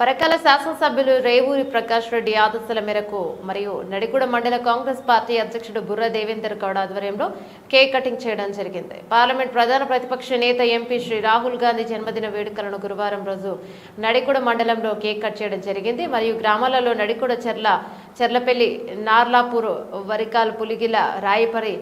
పరకాల శాసనసభ్యులు రేవూరి ప్రకాష్ రెడ్డి ఆదేశాల మేరకు మరియు నడిగూడ మండల కాంగ్రెస్ పార్టీ అధ్యక్షుడు బుర్ర దేవేందర్ గౌడ్ ఆధ్వర్యంలో కేక్ కటింగ్ చేయడం జరిగింది. పార్లమెంట్ ప్రధాన ప్రతిపక్ష నేత ఎంపీ శ్రీ రాహుల్ గాంధీ జన్మదిన వేడుకలను గురువారం రోజు నడిగూడ మండలంలో కేక్ కట్ చేయడం జరిగింది. మరియు గ్రామాలలో నడిగూడ చెర్ల చెర్లపల్లి నార్లాపూర్ వరికాల్ పులిగిల రాయపరి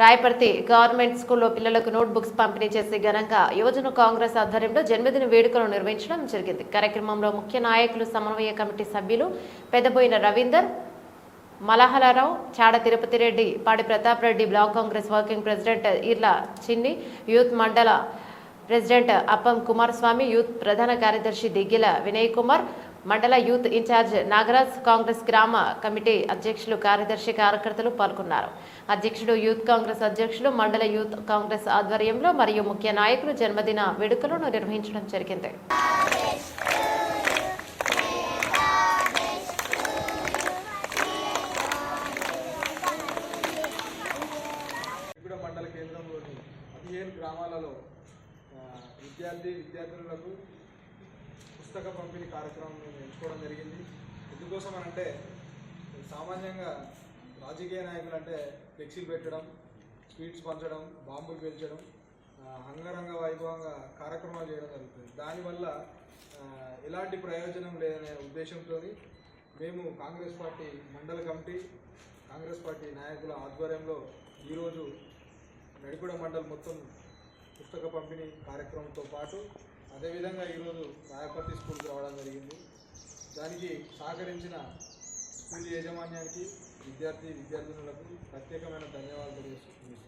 రాయపర్తి గవర్నమెంట్ స్కూల్లో పిల్లలకు నోట్ బుక్స్ పంపిణీ చేసి ఘనంగా యువజన కాంగ్రెస్ ఆధ్వర్యంలో జన్మదిన వేడుకలు నిర్వహించడం జరిగింది. కార్యక్రమంలో ముఖ్య నాయకులు సమన్వయ కమిటీ సభ్యులు Peddaboina Ravinder మలహలారావు Chada Tirupati Reddy Padi Pratap Reddy block Congress working president Irla Chinni youth మండల ప్రెసిడెంట్ అప్పం కుమారస్వామి యూత్ ప్రధాన కార్యదర్శి దిగ్గిల వినయ్ కుమార్ మండల యూత్ ఇన్ఛార్జ్ నాగరాజ్ కాంగ్రెస్ గ్రామ కమిటీ అధ్యక్షులు కార్యదర్శి కార్యకర్తలు పాల్గొన్నారు. అధ్యక్షుడు యూత్ కాంగ్రెస్ అధ్యక్షులు మండల యూత్ కాంగ్రెస్ ఆధ్వర్యంలో మరియు ముఖ్య నాయకులు జన్మదిన వేడుకలను నిర్వహించడం జరిగింది. మండల కేంద్రంలోని పదిహేను గ్రామాలలో విద్యార్థి విద్యార్థులకు పుస్తక పంపిణీ కార్యక్రమం మేము ఎంచుకోవడం జరిగింది. ఎందుకోసం అని అంటే సామాన్యంగా రాజకీయ నాయకులు అంటే ఫ్లెక్సీలు పెట్టడం స్వీట్స్ పంచడం బాంబులు పెంచడం అంగరంగ వైభవంగా కార్యక్రమాలు చేయడం జరుగుతుంది. దానివల్ల ఎలాంటి ప్రయోజనం లేదనే ఉద్దేశంతో మేము Congress party mandal committee Congress party నాయకుల ఆధ్వర్యంలో ఈరోజు నడిగూడ మండలం మొత్తం పుస్తక పంపిణీ కార్యక్రమంతో పాటు అదేవిధంగా ఈరోజు రాయపర్తి స్కూల్కి రావడం జరిగింది. దానికి సహకరించిన స్కూల్ యాజమాన్యానికి విద్యార్థి విద్యార్థినులకు ప్రత్యేకమైన ధన్యవాదాలు తెలియజేస్తున్నాను.